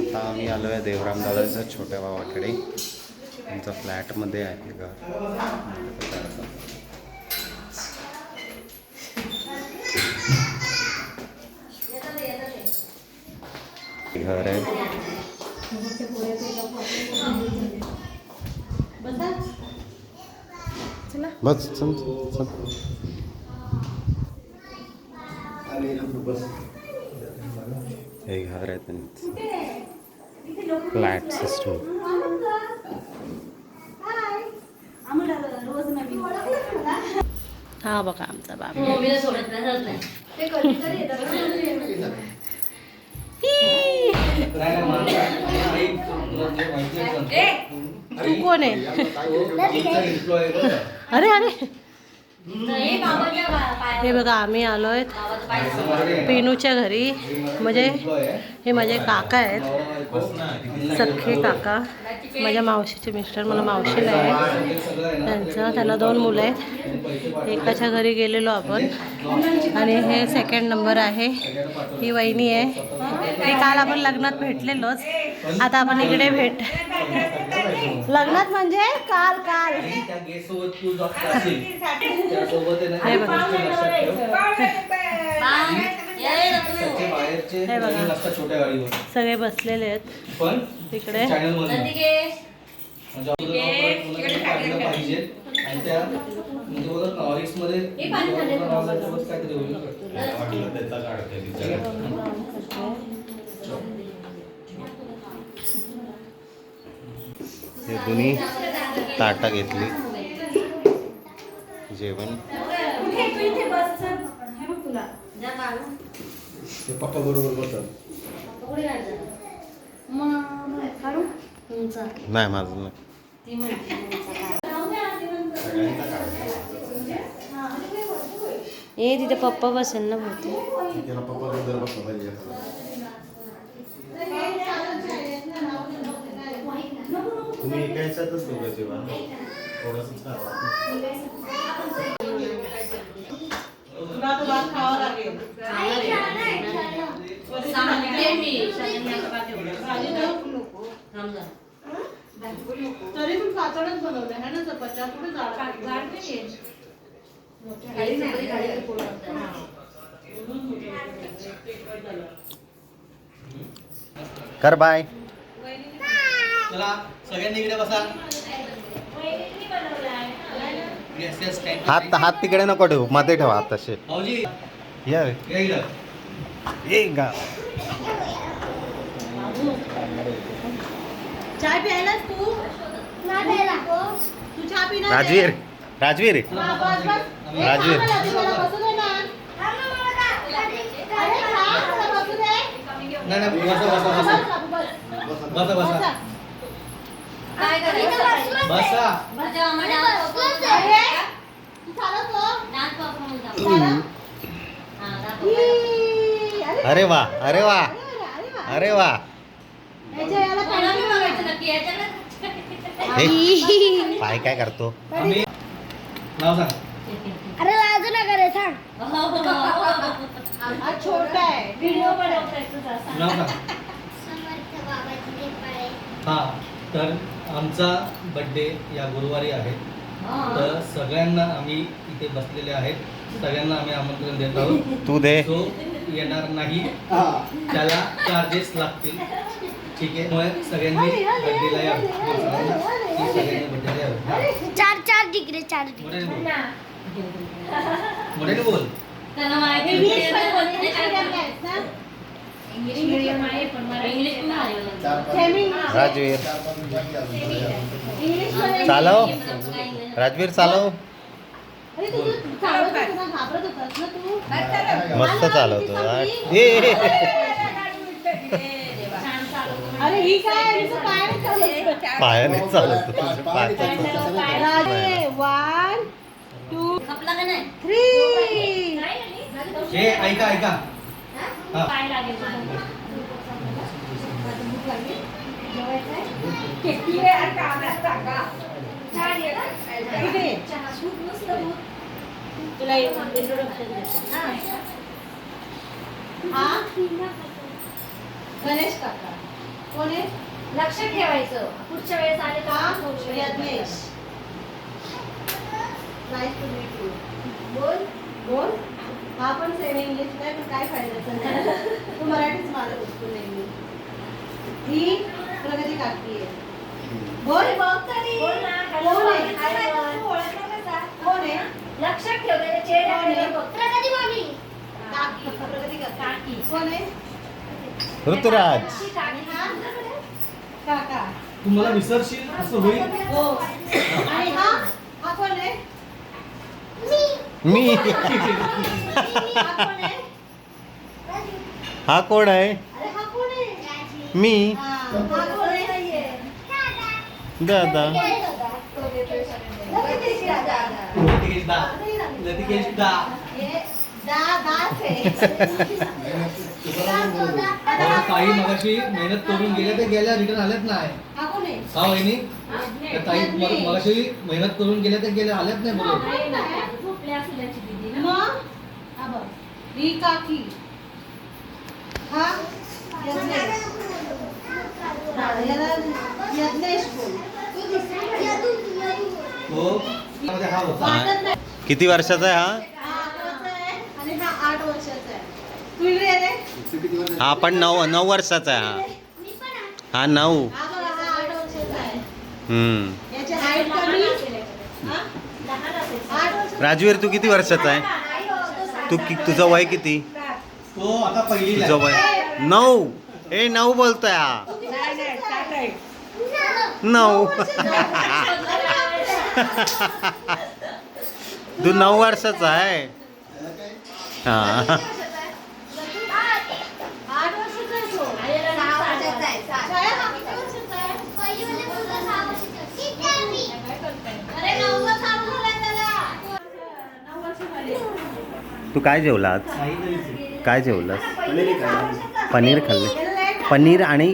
आता आम्ही आलो आहे देवराम दादाच्या छोट्या भावाकडे. त्यांच्या फ्लॅटमध्ये आहे घर. घर आहे. बस चल चल. हे घर आहे त्यांचं. फ्लॅट सिस्टम हा बघा आमचा तू कोण आहे? अरे. अरे. हे बघा आम्ही पाय सोडलं. पिनूच्या घरी. म्हणजे हे माझे काका आहेत. सख्खे काका. माझ्या मावशीचे मिस्टर मला मावशीला आहे त्यांचं त्यांना दोन मुलं आहेत. एकाच्या घरी गेलेलो आपण. आणि हे सेकंड नंबर आहे. ही वहिनी आहे. ती काल आपण लग्नात भेटलेलोच. आता आपण इकडे भेट लग्नात म्हणजे काल काल. त्या गेट सोबत तू जास्त हे हे दोन्ही ताटा घेतली. जेवण. पप्पा बरोबर. नाही माझं नाही. ए तिथे पप्पा बसेल ना बोलते तुम्ही एका ह्याच्यातच दोघं जेवा. थोडंसं. तरी पण पातळच बनवलं आहे ना चपात्या कुठे गाडी नाही, गाडीचं पोट असतं. कर बाय. चला सगळ्यांनी इकडे बसा हात. हात तिकडे नको ठेवू मध्ये ठेवा हात तसे भाऊजी या या इकडं. ये गा चाय प्यायलास तू तू चहा पिणार आहे? राजवीर राजवीर हा, बस, बस. राजवीर. थांब ना, तिला बसू दे ना. अरे, थांब, मला बसू दे. नाही नाही बसा बसा बसा बस, बस. बसा बसा काय करायचं? बसा. भाज्या आम्हाला. डान्स परफॉर्मन्स अरे. डान्स वा अरे वा. अरे, वा. हे पाय काय करतो? आम्ही नाव सांग अरे लाजू नका रे सांग हो, हो, हो. छोटा आहे. व्हिडिओ बनवतोय तुझा. नाव सांग समर्थ बाबाची कृपा आहे हा तर आमचा बड्डे या गुरुवारी आहे. तर सगळ्यांना आम्ही इथे बसलेले आहेत. सगळ्यांना आम्ही आमंत्रण देत आहोत. तू दे. जो येणार नाही त्याला चार्जेस लागतील. ठीक आहे? मग सगळ्यांनी बड्डेला यावं सगळ्यांना बड्डेला यावं चार चार डिग्री चार डिग्री मोठ्याने बोल. राजवीर चालव? राजवीर चालव मस्त चालवतो ही पायाने चालवतो. वन टू थ्री हे ऐका ऐका हा पाय लागेल. तुला हा. गणेश काका. कोण आहे? लक्षात ठेवायचं. पुढच्या वेळेस आले हा? शकतो. Yagnesh. Nice to meet you बोल. बोल. हा पण सेम इंग्लिश नाही पण काय फायद्याचं नाही. तू मराठीच मारत असतो नेहमी ही प्रगती काकी आहे. बोल बघ तरी. बोल ना, कोण आहे? हाय बोल. तू ओळखलं कसा? कोण आहे? लक्षात ठेव त्याच्या चेहऱ्याकडे बघ. प्रगती मामी. काकी प्रगती काकी. कोण आहे? ऋतुराज. हा. काका. तू मला विसरशील? असं होईल? हो. आणि हा हा कोण आहे मी. हा कोण आहे? हा कोण आहे अरे हा कोण आहे मी कोण आहे दादा ताई मगाशी मेहनत करून गेल्या ते गेल्या रिटर्न आल्याच नाही. हा का वहिनी? ताई मगाशी मेहनत करून गेल्या ते गेल्या आल्याच नाही बोलत त्याची दीदी ना. मग? हा बघ. ही काकी. हा? यज्ञेश हा, याला यज्ञेश बोल. तो त्यामध्ये हा? होता वाटत नाही. किती वर्षाचा आहे हा? हा अकराचा आहे आणि हा आठ वर्षाचा आहे. तू इकडे ये रे. हा पण नऊ नऊ वर्षाचा आहे हा. हा नऊ. हा बघा हा आठ वर्षाचा आहे. हम्म. याची हाईट कमी हा? लहान असेल. आठ वर्षाचा राजवीर तू किती वर्षाचा आहे? तो कि तुझं वय किती? तुझं. वय? नऊ. ए नऊ बोलतोय हा. नऊ. तू नऊ वर्षाचा आहे. हा आठ वर्षाचा आहे तो आणि याला सहा सात वर्षाचा आहे, सात. छाया हा किती वर्षाचा आहे पहिलीमध्ये मुलगा सहा वर्षाचा. किती आम्ही? काय करताय? अरे नववा चालू झालाय त्याला नऊ वर्ष झाली तू काय जेवला आज काय जेवलास? पनीर खाल्ले. पनीर आणि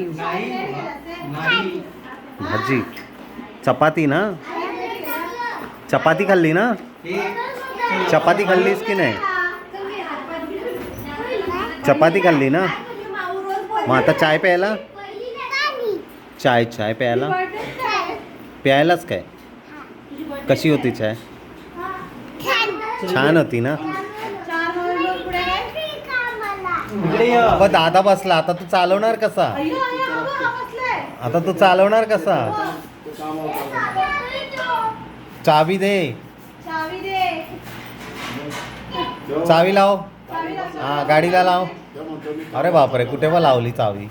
भाजी. चपाती ना? चपाती खाल्ली ना? चपाती खाल्लीस की नाही? चपाती खाल्ली ना? मग आता चाय प्यायला? चाय चाय प्यायला? प्यायलाच काय? कशी होती चाय? छान होती ना चार नोव्हेंबर पुढे काय इकडे ये. अबा दादा बसला. आता तू चालवणार कसा? अय्यो अय्यो अगं, हा बसलाय. आता तू चालवणार कसा? चावी दे. चावी दे. चावी लाव. चावी लाव, हा गाडीला लाव. अरे बापरे कुठे बा लावली चावी?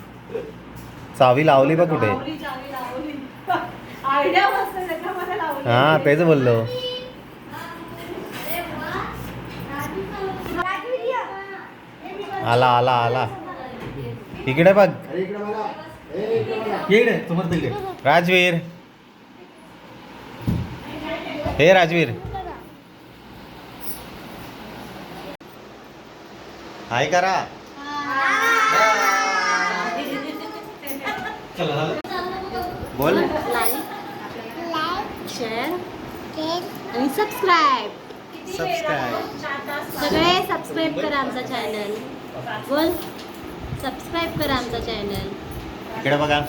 चावी लावली बा कुठे? लावली, चावी लावली. आयडिया मस्त आहे, त्याच्यामध्ये लावली. हा तेच बोललो. आला आला आला. इकडे बघ. राजवीर. हे राजवीर. हाय करा. बोल. शेअर आणि सबस्क्राईब सबस्क्राईब सगळे सबस्क्राईब करा आमचा चॅनल बोल सबस्क्राईब करा आमचा चॅनल. इकडे बघा.